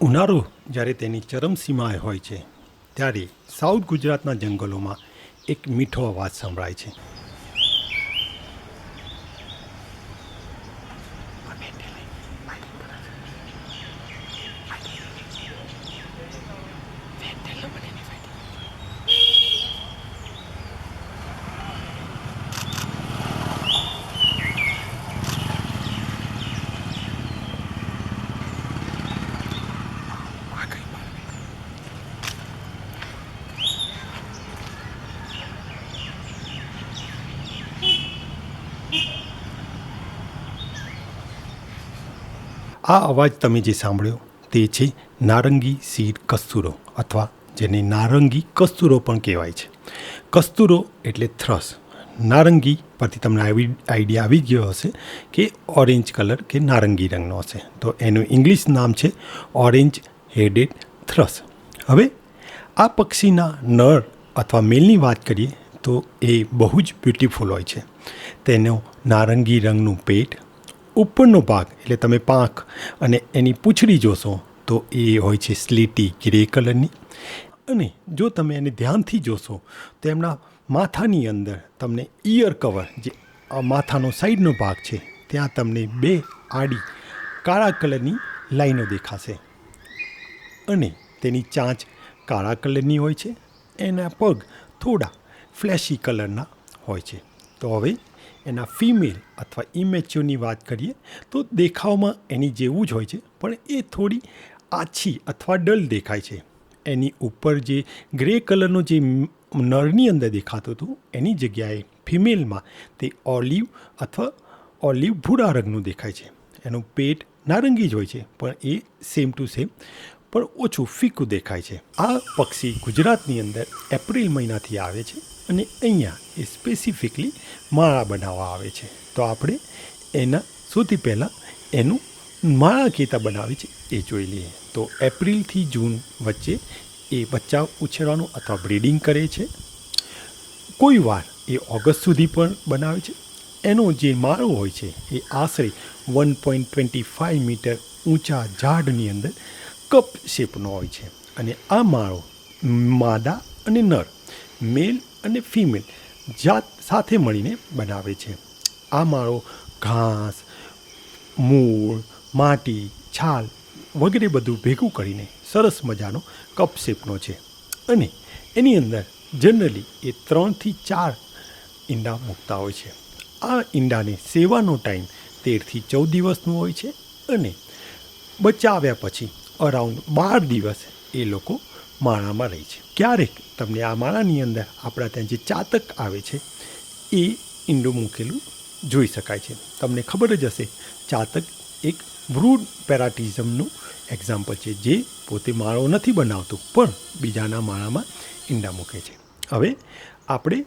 ઉનાળો જ્યારે તેની ચરમસીમાએ હોય છે, ત્યારે સાઉથ ગુજરાતના જંગલોમાં એક મીઠો અવાજ સંભળાય છે. આ અવાજ તમે જે સાંભળ્યો તે છે નારંગી સીડ કસ્તુરો અથવા જેને નારંગી કસ્તુરો પણ કહેવાય છે. કસ્તુરો એટલે થ્રસ. નારંગી પરથી તમને આવી આઈડિયા આવી ગયો હશે કે ઓરેન્જ કલર કે નારંગી રંગનો હશે. તો એનું ઇંગ્લિશ નામ છે ઓરેન્જ હેડેડ થ્રસ. હવે આ પક્ષીના નર અથવા મેલની વાત કરીએ તો એ બહુ જ બ્યુટીફુલ હોય છે. તેનો નારંગી રંગનું પેટ ઉપરનો ભાગ એટલે તમે પાંખ અને એની પૂંછડી જોશો તો એ હોય છે સ્લેટી ગ્રે કલરની. અને જો તમે એને ધ્યાનથી જોશો તો એમના માથાની અંદર તમને ઇયર કવર જે માથાનો સાઈડનો ભાગ છે ત્યાં તમને બે આડી કાળા કલરની લાઈનો દેખાશે. અને તેની ચાંચ કાળા કલરની હોય છે, એના પગ થોડા ફ્લેશી કલરના હોય છે. તો હવે એના ફિમેલ અથવા ઇમેચ્યોરની વાત કરીએ, તો દેખાવમાં એની જેવું જ હોય છે, પણ એ થોડી આછી અથવા ડલ દેખાય છે. એની ઉપર જે ગ્રે કલરનો જે નળની અંદર દેખાતું હતું, એની જગ્યાએ ફિમેલમાં તે ઓલિવ અથવા ઓલિવ ભૂરા રંગનું દેખાય છે. એનું પેટ નારંગી જ હોય છે, પણ એ સેમ ટુ સેમ પણ ઓછું ફીકું દેખાય છે. આ પક્ષી ગુજરાતની અંદર એપ્રિલ મહિનાથી આવે છે. અને અહીંયા એ સ્પેસિફિકલી માળા બનાવવા આવે છે. તો આપણે એના સૌથી પહેલાં એનું માળા કેતા બનાવે છે એ જોઈ લઈએ. તો એપ્રિલથી જૂન વચ્ચે એ બચ્ચા ઉછેરવાનું અથવા બ્રીડિંગ કરે છે. કોઈ વાર એ ઓગસ્ટ સુધી પણ બનાવે છે. એનો જે માળો હોય છે એ આશરે one point twenty five metre ઊંચા ઝાડની અંદર કપ શેપનો હોય છે. અને આ માળો માદા અને નર, મેલ અને ફિમેલ જાત સાથે મળીને બનાવે છે. આ માળો ઘાસ, મૂળ, માટી, છાલ વગેરે બધું ભેગું કરીને સરસ મજાનો કપ શેપનો છે. અને એની અંદર જનરલી એ ત્રણથી ચાર ઈંડા મૂકતા હોય છે. આ ઈંડાને સેવાનો ટાઈમ તેરથી ચૌદ દિવસનો હોય છે અને બચાવ્યા પછી અરાઉન્ડ બાર દિવસ એ લોકો માળામાં રહે છે. ક્યારેક તમને આ માળાની અંદર આપણા ત્યાં જે ચાતક આવે છે, એ ઈંડું મૂકેલું જોઈ શકાય છે. તમને ખબર જ હશે, ચાતક એક બ્રૂડ પેરાટિઝમનું એક્ઝામ્પલ છે, જે પોતે માળો નથી બનાવતું, પણ બીજાના માળામાં ઈંડા મૂકે છે. હવે આપણે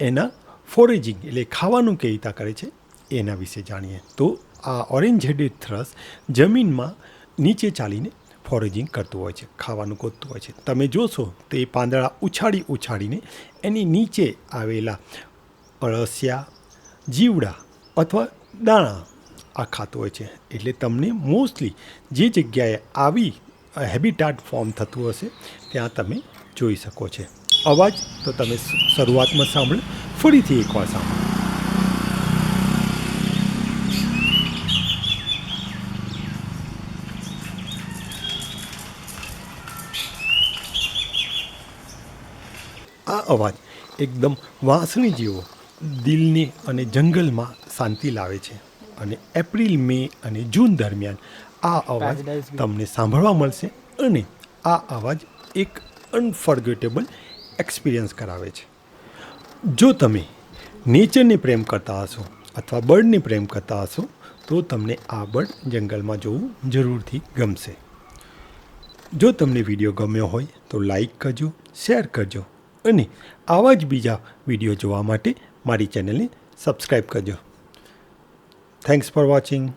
એના ફોરેજિંગ એટલે ખાવાનું કેવી રીતે કરે છે, એના વિશે જાણીએ. તો આ ઓરેન્જ હેડેડ થ્રસ જમીનમાં નીચે ચાલીને ફોરેજિંગ કરતું હોય છે, ખાવાનું ગોતતું હોય છે. તમે જોશો તો એ પાંદડા ઉછાળી ઉછાળીને એની નીચે આવેલા અળસિયા જીવડા અથવા દાણા આ ખાતું હોય છે. એટલે તમને મોસ્ટલી જે જગ્યાએ આવી હેબિટાટ ફોર્મ થતું હશે, ત્યાં તમે જોઈ શકો છો. અવાજ તો તમે શરૂઆતમાં સાંભળ્યો, ફરીથી એકવાર સાંભળો. આ અવાજ એકદમ વાંસણી જેવો દિલને અને જંગલમાં શાંતિ લાવે છે. અને એપ્રિલ મે અને જૂન દરમિયાન આ અવાજ તમને સાંભળવા મળશે અને આ અવાજ એક અનફર્ગેટેબલ એક્સપિરિયન્સ કરાવે છે. જો તમે નેચરને પ્રેમ કરતા હશો અથવા બર્ડને પ્રેમ કરતા હશો તો તમને આ બર્ડ જંગલમાં જોવું જરૂરથી ગમશે. જો તમને વીડિયો ગમ્યો હોય તો લાઈક કરજો શેર કરજો અને આવા જ બીજા વીડિયો જોવા માટે મારી ચેનલને સબસ્ક્રાઈબ કરજો. Thanks for watching